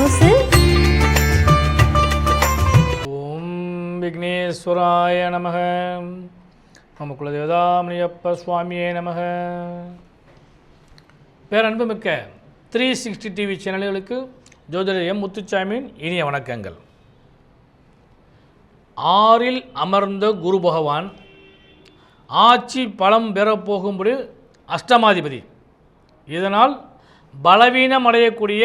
தனுசு ஓம் விக்னேஸ்வராய நமக. நம்ம குலதேவதாமணியப்ப சுவாமியே நமக. பேரன்புமிக்க த்ரீ சிக்ஸ்டி டிவி சேனல்களுக்கு ஜோதிடர் எம் முத்துச்சாமியின் இனிய வணக்கங்கள். ஆறில் அமர்ந்த குரு பகவான் ஆட்சி பலம் பெறப்போகும்படி அஷ்டமாதிபதி. இதனால் பலவீனம் அடையக்கூடிய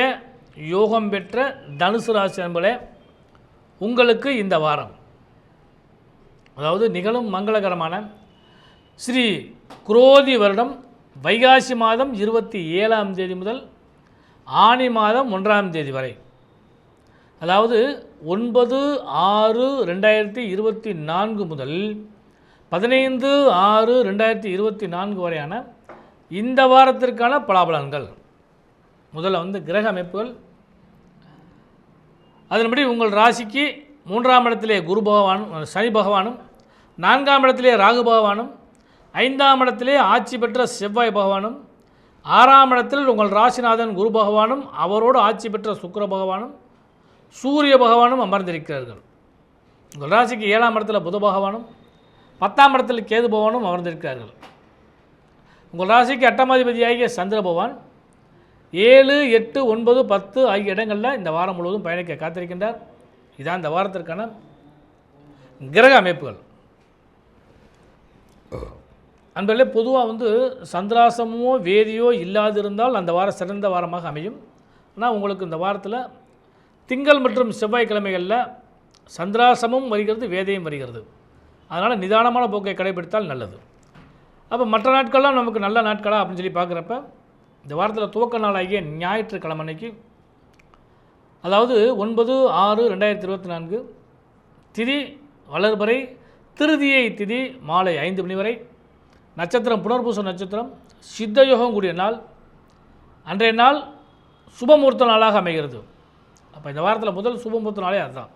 யோகம் பெற்ற தனுசு ராசி என்பதே உங்களுக்கு இந்த வாரம் அதாவது நிகழும் மங்களகரமான ஸ்ரீ குரோதி வருடம் வைகாசி மாதம் இருபத்தி ஏழாம் தேதி முதல் ஆனி மாதம் ஒன்றாம் தேதி வரை. அதாவது ஒன்பது ஆறு ரெண்டாயிரத்தி இருபத்தி நான்கு முதல் பதினைந்து ஆறு ரெண்டாயிரத்தி இருபத்தி நான்கு வரையான இந்த வாரத்திற்கான பலாபலன்கள். முதல்ல வந்து கிரக அமைப்புகள் அதன்படி உங்கள் ராசிக்கு மூன்றாம் இடத்திலே குரு பகவானும் சனி பகவானும் நான்காம் இடத்திலே ராகு பகவானும் ஐந்தாம் இடத்திலே ஆட்சி பெற்ற செவ்வாய் பகவானும் ஆறாம் இடத்தில் உங்கள் ராசிநாதன் குரு பகவானும் அவரோடு ஆட்சி பெற்ற சுக்கிர பகவானும் சூரிய பகவானும் அமர்ந்திருக்கிறார்கள். உங்கள் ராசிக்கு ஏழாம் இடத்துல புத பகவானும் பத்தாம் இடத்தில் கேது பகவானும் அமர்ந்திருக்கிறார்கள். உங்கள் ராசிக்கு அட்டமாதிபதியாகிய சந்திர பகவான் ஏழு எட்டு ஒன்பது பத்து ஆகிய இடங்களில் இந்த வாரம் முழுவதும் பயணிக்க காத்திருக்கின்றார். இதான் இந்த வாரத்திற்கான கிரக அமைப்புகள். அன்பர்களே பொதுவாக வந்து சந்திராசமோ வேதியோ இல்லாதிருந்தால் அந்த வாரம் சிறந்த வாரமாக அமையும். ஆனால் உங்களுக்கு இந்த வாரத்தில் திங்கள் மற்றும் செவ்வாய்க்கிழமைகளில் சந்திராசமும் வருகிறது வேதையும் வருகிறது. அதனால் நிதானமான போக்கை கடைபிடித்தால் நல்லது. அப்போ மற்ற நாட்கள்லாம் நமக்கு நல்ல நாட்களா அப்படின்னு சொல்லி பார்க்குறப்ப இந்த வாரத்தில் துவக்க நாளாகிய ஞாயிற்றுக்கிழமை அன்னைக்கு அதாவது ஒன்பது ஆறு ரெண்டாயிரத்தி இருபத்தி நான்கு திதி வளர்பறை திருதியை திதி மாலை ஐந்து மணி வரை நட்சத்திரம் புனர்பூச நட்சத்திரம் சித்தயோகம் கூடிய நாள் அன்றைய நாள் சுபமுகூர்த்த நாளாக அமைகிறது. அப்போ இந்த வாரத்தில் முதல் சுபமுகூர்த்த நாளே அதுதான்.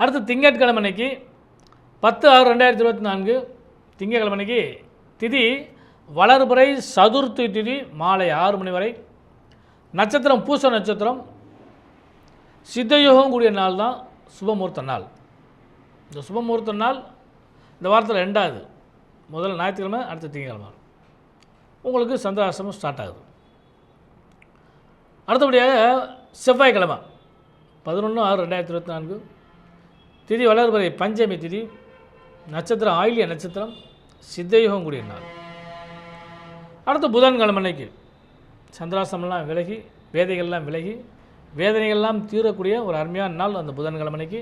அடுத்து திங்கட்கிழமை அன்னைக்கு பத்து ஆறு ரெண்டாயிரத்தி இருபத்தி நான்கு திங்கட்கிழமை அன்னைக்கு திதி வளர்பிறை சதுர்த்தி திதி மாலை ஆறு மணி வரை. நட்சத்திரம் பூச நட்சத்திரம். சித்தயோகம் கூடிய நாள் தான் சுபமுகூர்த்த நாள். இந்த சுபமுகூர்த்த நாள் இந்த வாரத்தில் ரெண்டாவது. முதல்ல ஞாயிற்றுக்கிழமை அடுத்த திங்கக்கிழமை. உங்களுக்கு சந்திராசிரமம் ஸ்டார்ட் ஆகுது. அடுத்தபடியாக செவ்வாய்க்கிழமை பதினொன்று ஆறு ரெண்டாயிரத்தி இருபத்தி நான்கு. திதி வளர்பறை பஞ்சமி திதி. நட்சத்திரம் ஆயிலிய நட்சத்திரம். சித்தயோகம் கூடிய நாள். அடுத்து புதன்கிழமை அன்னைக்கு. சந்திராசமெல்லாம் விலகி வேதைகள்லாம் விலகி வேதனைகள்லாம் தீரக்கூடிய ஒரு அருமையான நாள் அந்த புதன்கிழமை அன்னைக்கு.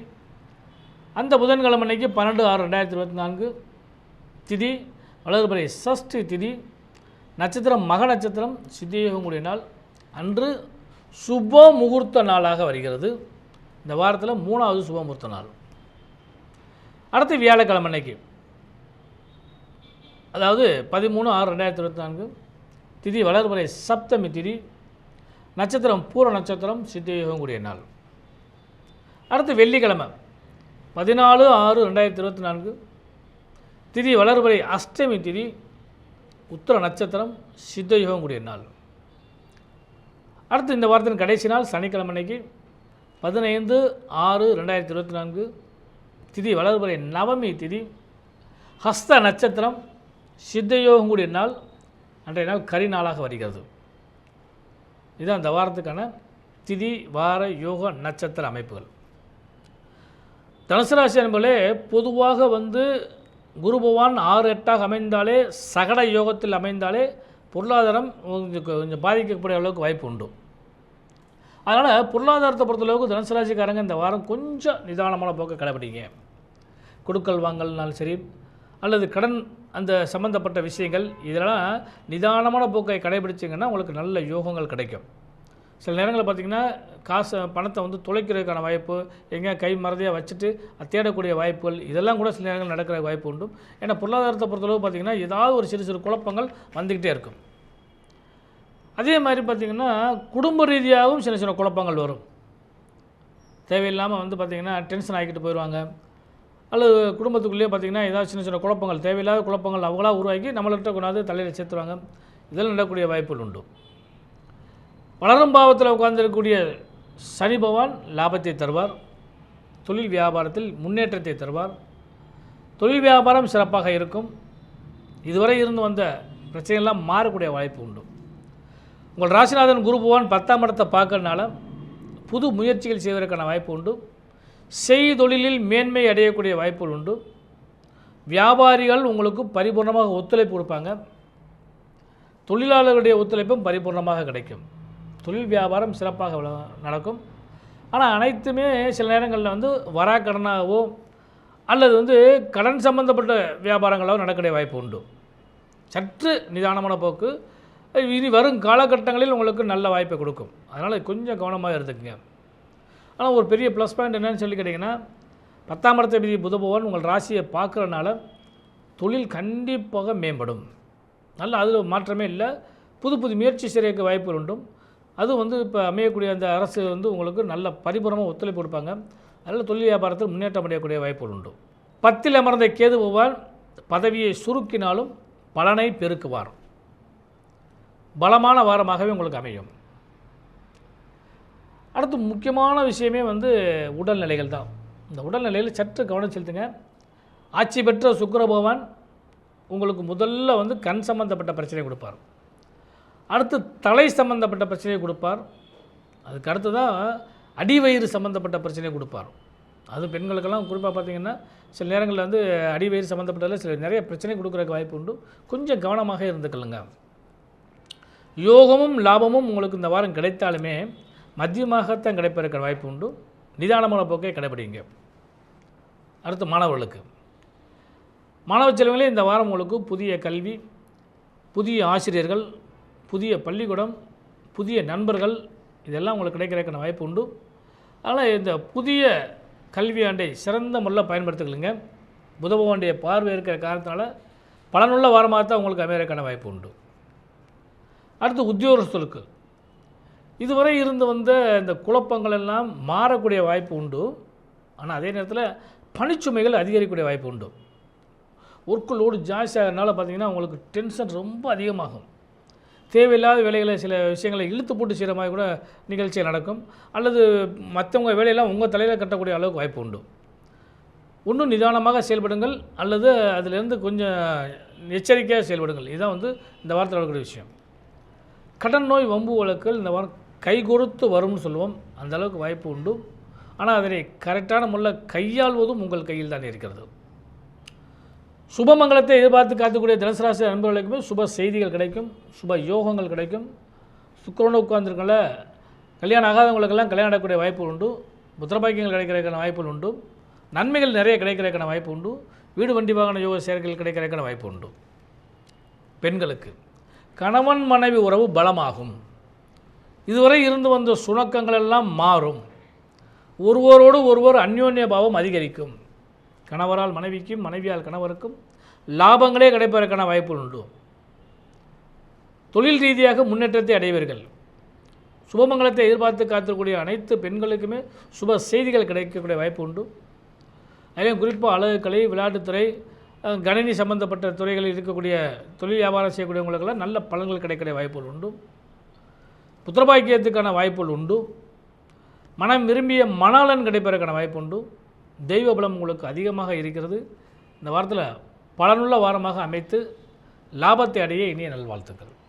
அந்த புதன்கிழமை அன்னைக்கு பன்னெண்டு ஆறு ரெண்டாயிரத்தி இருபத்தி நான்கு திதி வளர்பறை சஷ்டி திதி நட்சத்திரம் மக நட்சத்திரம் சித்தியோகம் கூடிய நாள். அன்று சுப முகூர்த்த நாளாக வருகிறது. இந்த வாரத்தில் மூணாவது சுப முகூர்த்த நாள். அடுத்து வியாழக்கிழமை அன்னைக்கு. அதாவது பதிமூணு ஆறு ரெண்டாயிரத்தி இருபத்தி நான்கு. திதி வளர்பிறை சப்தமி திதி. நட்சத்திரம் பூர நட்சத்திரம் சித்தியோகம் கூடிய நாள். அடுத்து வெள்ளிக்கிழமை. பதினாலு ஆறு ரெண்டாயிரத்தி இருபத்தி நான்கு. திதி வளர்பிறை அஷ்டமி திதி. உத்தர நட்சத்திரம் சித்தயோகம் கூடிய நாள். அடுத்து இந்த வாரத்தின் கடைசி நாள் சனிக்கிழமை அன்னைக்கு. பதினைந்து ஆறு ரெண்டாயிரத்தி இருபத்தி நான்கு. திதி வளர்பிறை நவமி திதி. ஹஸ்த நட்சத்திரம் சித்தயோகம் கூடிய நாள் அன்றைய நாள் கரி நாளாக வருகிறது. இதுதான் இந்த வாரத்துக்கான திதி வார யோக நட்சத்திர அமைப்புகள். தனுசு ராசி என்பதே பொதுவாக வந்து குரு பகவான் ஆறு எட்டாக அமைந்தாலே சகட யோகத்தில் அமைந்தாலே பொருளாதாரம் கொஞ்சம் கொஞ்சம் பாதிக்கக்கூடிய அளவுக்கு வாய்ப்பு உண்டு. அதனால் பொருளாதாரத்தை பொறுத்தளவுக்கு தனுசு ராசிக்காரங்க இந்த வாரம் கொஞ்சம் நிதானமான போக்கை கடைபிடிங்க. கொடுக்கல் வாங்கல்னாலும் சரி அல்லது கடன் அந்த சம்மந்தப்பட்ட விஷயங்கள் இதெல்லாம் நிதானமான போக்கை கடைபிடிச்சிங்கன்னா உங்களுக்கு நல்ல யோகங்கள் கிடைக்கும். சில நேரங்களில் பார்த்திங்கன்னா காசை பணத்தை வந்து தொலைக்கிறதுக்கான வாய்ப்பு எங்கேயா கை மறதியாக வச்சுட்டு தேடக்கூடிய வாய்ப்புகள் இதெல்லாம் கூட சில நேரங்கள் நடக்கிற வாய்ப்பு உண்டு. ஏன்னா பொருளாதாரத்தை பொறுத்தளவு பார்த்திங்கன்னா ஏதாவது ஒரு சிறு சிறு குழப்பங்கள் வந்துக்கிட்டே இருக்கும். அதே மாதிரி பார்த்திங்கன்னா குடும்ப ரீதியாகவும் சின்ன சின்ன குழப்பங்கள் வரும். தேவையில்லாமல் வந்து பார்த்திங்கன்னா டென்ஷன் ஆகிக்கிட்டு போயிடுவாங்க. அல்லது குடும்பத்துக்குள்ளேயே பார்த்திங்கன்னா ஏதாவது சின்ன சின்ன குழப்பங்கள் தேவையில்லாத குழப்பங்கள் அவங்களா உருவாக்கி நம்மள்கிட்ட கொண்டாந்து தலையில் சேர்த்துருவாங்க. இதெல்லாம் நடக்கக்கூடிய வாய்ப்புகள் உண்டு. வளரும் பாவத்தில் உட்கார்ந்திருக்கக்கூடிய சனி பகவான் லாபத்தை தருவார். தொழில் வியாபாரத்தில் முன்னேற்றத்தை தருவார். தொழில் வியாபாரம் சிறப்பாக இருக்கும். இதுவரை இருந்து வந்த பிரச்சனைகள்லாம் மாறக்கூடிய வாய்ப்பு உண்டு. உங்கள் ராசிநாதன் குரு பகவான் பத்தாம் இடத்தை பார்க்கறதுனால புது முயற்சிகள் செய்வதற்கான வாய்ப்பு உண்டு. செய்தொழிலில் மேன்மை அடையக்கூடிய வாய்ப்புகள் உண்டு. வியாபாரிகள் உங்களுக்கு பரிபூர்ணமாக ஒத்துழைப்பு கொடுப்பாங்க. தொழிலாளர்களுடைய ஒத்துழைப்பும் பரிபூர்ணமாக கிடைக்கும். தொழில் வியாபாரம் சிறப்பாக நடக்கும். ஆனால் அனைத்துமே சில நேரங்களில் வந்து வராக்கடனாகவோ அல்லது வந்து கடன் சம்பந்தப்பட்ட வியாபாரங்களோ நடக்கக்கூடிய வாய்ப்பு உண்டு. சற்று நிதானமான போக்கு. இனி வரும் காலகட்டங்களில் உங்களுக்கு நல்ல வாய்ப்பை கொடுக்கும். அதனால் கொஞ்சம் கவனமாக இருந்துக்குங்க. ஆனால் ஒரு பெரிய ப்ளஸ் பாயிண்ட் என்னன்னு சொல்லி கேட்டிங்கன்னா பத்தாம் இடத்தபதி புதபவன் உங்கள் ராசியை பார்க்குறனால தொழில் கண்டிப்பாக மேம்படும். நல்ல அதில் மாற்றமே இல்லை. புது புது முயற்சி செய்யறதுக்கு வாய்ப்புகள் உண்டும். அது வந்து இப்போ அமையக்கூடிய அந்த அரசு வந்து உங்களுக்கு நல்ல பரிபூரமாக ஒத்துழைப்பு கொடுப்பாங்க. அதனால் தொழில் வியாபாரத்தில் முன்னேற்றம் அடையக்கூடிய வாய்ப்புகள் உண்டு. பத்தில் அமர்ந்த கேது பகவான் பதவியை சுருக்கினாலும் பலனை பெருக்குவார். பலமான வாரமாகவே உங்களுக்கு அமையும். அடுத்து முக்கியமான விஷயமே வந்து உடல்நிலைகள் தான். இந்த உடல்நிலையில் சற்று கவனம் செலுத்துங்க. ஆட்சி பெற்ற சுக்கரபகவான் உங்களுக்கு முதல்ல வந்து கண் சம்பந்தப்பட்ட பிரச்சனை கொடுப்பார். அடுத்து தலை சம்பந்தப்பட்ட பிரச்சனையை கொடுப்பார். அதுக்கு அடுத்து தான் அடிவயிறு சம்மந்தப்பட்ட பிரச்சனையை கொடுப்பார். அது பெண்களுக்கெல்லாம் குறிப்பாக பார்த்தீங்கன்னா சில நேரங்களில் வந்து அடிவயிறு சம்மந்தப்பட்டதில் சில நிறைய பிரச்சனை கொடுக்குறதுக்கு வாய்ப்பு உண்டு. கொஞ்சம் கவனமாக இருந்துக்கலுங்க யோகமும் லாபமும் உங்களுக்கு இந்த வாரம் கிடைத்தாலுமே மத்தியமாகத்தான் கிடைப்பதற்கான வாய்ப்பு உண்டு. நிதானமான போக்கை கடைபிடிங்க அடுத்து மாணவர்களுக்கு. மாணவ செல்வங்களே இந்த வாரம் உங்களுக்கு புதிய கல்வி புதிய ஆசிரியர்கள் புதிய பள்ளிக்கூடம் புதிய நண்பர்கள் இதெல்லாம் உங்களுக்கு கிடைக்கிறதுக்கான வாய்ப்பு உண்டு. அதனால் இந்த புதிய கல்வியாண்டை சிறந்த முறையில் பயன்படுத்திக்கலுங்க புத பகவானுடைய பார்வை இருக்கிற காரணத்தினால பலனுள்ள வாரமாக தான் உங்களுக்கு அமையறதுக்கான வாய்ப்பு உண்டு. அடுத்து உத்தியோகஸ்தலுக்கு இதுவரை இருந்து வந்த இந்த குழப்பங்கள் எல்லாம் மாறக்கூடிய வாய்ப்பு உண்டு. ஆனால் அதே நேரத்தில் பணிச்சுமைகள் அதிகரிக்கக்கூடிய வாய்ப்பு உண்டு. ஒர்க்கு லோடு ஜாஸ்தி ஆகிறதுனால பார்த்தீங்கன்னா உங்களுக்கு டென்ஷன் ரொம்ப அதிகமாகும். தேவையில்லாத வேலைகளை சில விஷயங்களை இழுத்து போட்டு செய்கிற மாதிரி கூட நிகழ்ச்சிகள் நடக்கும். அல்லது மற்றவங்க வேலையெல்லாம் உங்கள் தலையில் கட்டக்கூடிய அளவுக்கு வாய்ப்பு உண்டு. இன்னும் நிதானமாக செயல்படுங்கள். அல்லது அதிலிருந்து கொஞ்சம் எச்சரிக்கையாக செயல்படுங்கள். இதுதான் வந்து இந்த வாரத்தில் நடக்கக்கூடிய விஷயம். கடன் நோய் வம்பு வழக்குகள் இந்த வாரம் கை கொடுத்து வரும்னு சொல்லுவோம். அந்த அளவுக்கு வாய்ப்பு உண்டு. ஆனால் அதனை கரெக்டான முறையில் கையாள்வதும் உங்கள் கையில் தான் இருக்கிறது. சுபமங்கலத்தை எதிர்பார்த்து காத்துக்கூடிய தனுசராசி நண்பர்களுக்குமே சுப செய்திகள் கிடைக்கும் சுப யோகங்கள் கிடைக்கும். சுக்கரனு உட்கார்ந்துருக்கல கல்யாணம் ஆகாதவங்களுக்கெல்லாம் கல்யாணம் நடக்கக்கூடிய வாய்ப்பு உண்டு. புத்திரபாக்கியங்கள் கிடைக்கிறதுக்கான வாய்ப்புகள் உண்டு. நன்மைகள் நிறைய கிடைக்கிறதுக்கான வாய்ப்பு உண்டு. வீடு வண்டி வாகன யோக செயற்கைகள் கிடைக்கிறதுக்கான வாய்ப்பு உண்டு. பெண்களுக்கு கணவன் மனைவி உறவு பலமாகும். இதுவரை இருந்து வந்த சுணக்கங்கள் எல்லாம் மாறும். ஒருவரோடு ஒருவர் அந்யோன்ய பாவம் அதிகரிக்கும். கணவரால் மனைவிக்கும் மனைவியால் கணவருக்கும் லாபங்களே கிடைப்பதற்கான வாய்ப்புகள் உண்டு. தொழில் ரீதியாக முன்னேற்றத்தை அடைவீர்கள். சுபமங்கலத்தை எதிர்பார்த்து காத்திருக்கூடிய அனைத்து பெண்களுக்குமே சுப செய்திகள் கிடைக்கக்கூடிய வாய்ப்பு உண்டு. அதிலும் குறிப்பாக அழகுக்கலை விளையாட்டுத்துறை கணினி சம்பந்தப்பட்ட துறைகளில் இருக்கக்கூடிய தொழில் வியாபாரம் செய்யக்கூடியவங்களுக்கெல்லாம் நல்ல பலன்கள் கிடைக்கக்கூடிய வாய்ப்புகள் உண்டு. புத்திரபாக்கியத்துக்கான வாய்ப்புகள் உண்டு. மனம் விரும்பிய மணாளன் கிடைப்பதற்கான வாய்ப்பு உண்டு. தெய்வ பலம் உங்களுக்கு அதிகமாக இருக்கிறது. இந்த வாரத்தில் பலனுள்ள வாரமாக அமைத்து லாபத்தை அடைய இனிய நல்வாழ்த்துக்கள்.